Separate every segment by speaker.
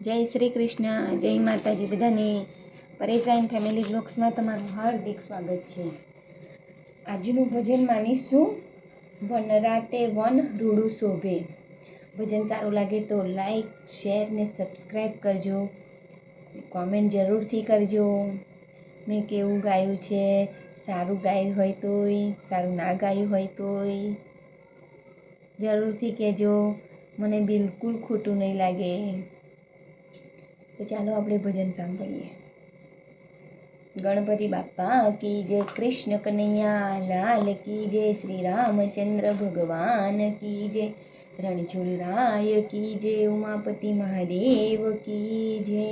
Speaker 1: જય શ્રી કૃષ્ણ, જય માતાજી બધાને. પરેશાન ફેમિલી બ્લોગ્સમાં તમારું હાર્દિક સ્વાગત છે. આજનું ભજન માનીશું. વન રાતે વન રૂડું શોભે. ભજન સારું લાગે તો લાઈક શેર ને સબસ્ક્રાઈબ કરજો. કોમેન્ટ જરૂરથી કરજો. મેં કેવું ગાયું છે? સારું ગાયું હોય તોય, સારું ના ગાયું હોય તોય. જરૂરથી કહેજો. મને બિલકુલ ખોટું નહીં લાગે. તો ચાલો આપણે ભજન સાંભળીએ. ગણપતિ બાપા કી જય કૃષ્ણ કનૈયા, લાલ કી જય શ્રી રામચંદ્ર ભગવાન કી જય રણછોડરાય કી જય ઉમાપતિ મહાદેવ કી જય.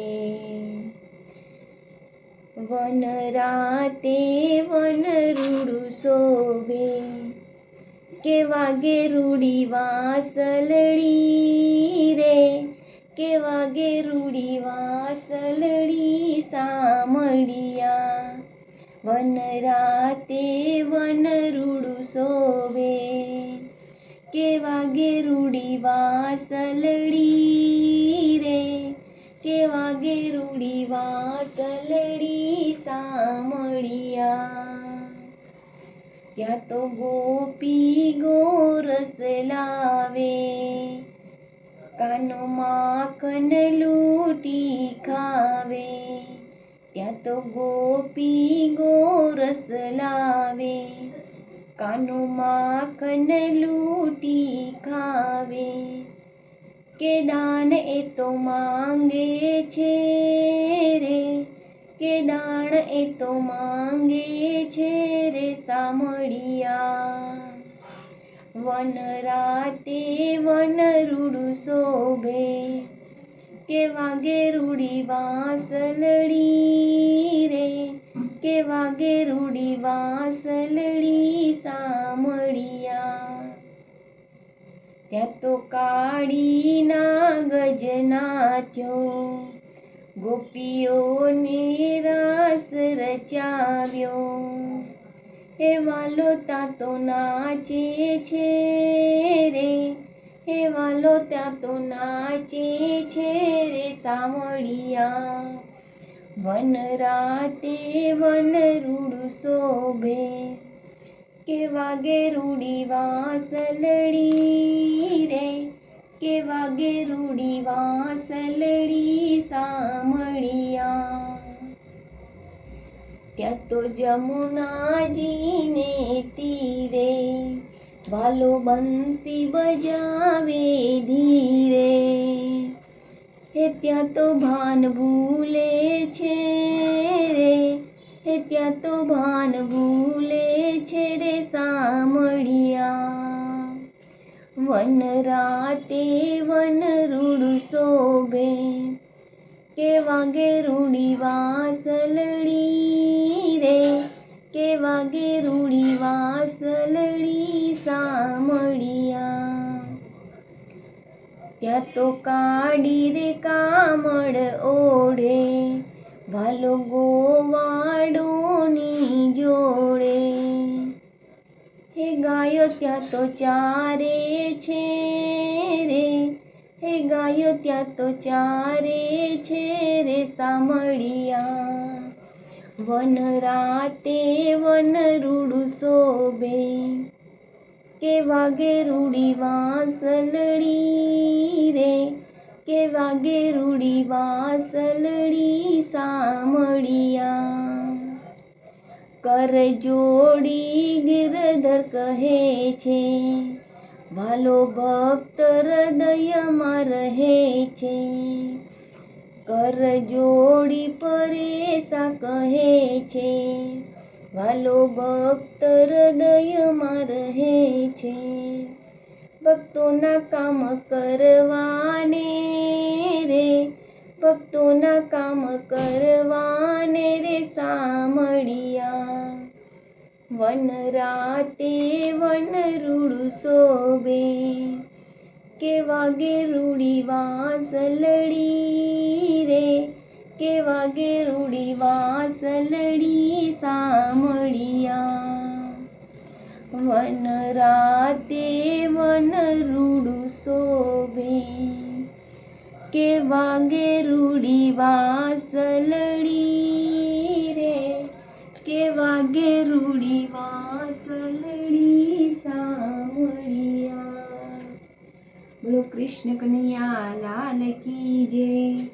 Speaker 1: વન રાતે વન રૂડુ શોભે કે વાગે રૂડી વાસલડી રે કે વાગે રૂડી વાસલડી સામડિયા વન રાતે વન રૂડું સોવે. કે વાગે રૂડી વાસલડી રે. કે વાગે રૂડી વાસલડી સામડિયા ત્યાં તો ગોપી ગોરસ લાવે. કાનો માખન લૂટી ખાવે, ત્યાં તો ગોપી ગોરસ લાવે કાનો માખન લૂટી ખાવે કે દાન એ તો માંગે છે રે. કે દાણ એ તો માંગે છે રે સામળિયા. વન રાતે વન રૂડું શોભે, કે વાગે રૂડી વાસલડી રે, કે વાગે રૂડી વાસલડી સામળિયા ત્યાં તો કાળી ના ગજનાથ્યો ગોપીઓને રાસ રચાવ્યો. હે વાલો ત્યાં તો નાચે છે રે. હે વાલો ત્યાં તો નાચે છે રે સાવળિયા. વન રાતે વન રૂડ શોભે. કે વાગે રૂડી વાસલડી રે. કે વાગે રૂડી વાસલડી ત્યાં તો જમુનાજીને તીરે, વાલો બંસી બજાવે ધીરે. હે ત્યાં તો ભાન ભૂલે છે રે, હે ત્યાં તો ભાન ભૂલે છે રે સામળિયા. વન રાતે વન રૂડ શોભે, કે વાગે રૂડી વાસલડી તો કાડી રે કામળ ઓઢે, ભાલો ગોવાડોની જોડે. હે ગાયો ત્યાં તો ચારે છે રે, હે ગાયો ત્યાં તો ચારે છે રે સામળિયા વન રાતે વન રૂડું શોભે કે વાગે રૂડી વાસલડી રે? કે વાગે રૂડી વાસલડી સામળિયા કર જોડી ગિરધર કહે છે ભાલો ભક્ત હૃદયમાં રહે છે. કર જોડી પરેસા કહે છે ભાલો ભક્ત હૃદયમાં રહે છે. ભક્તોના કામ કરવાને રે, ભક્તોના કામ કરવાને રે સામળિયા વન રાતે વન રૂડું શોભે, કે વાગે રૂડી વાસલડી રે, કે વાગે રૂડી વાસલડી વન રાતે વન રૂડું શોભે. કે વાગે રૂડી વાસલડી રે. કે વાગે રૂડી વાસલડી સાવળિયા. બોલો કૃષ્ણ કનૈયા, લાલ કી જય.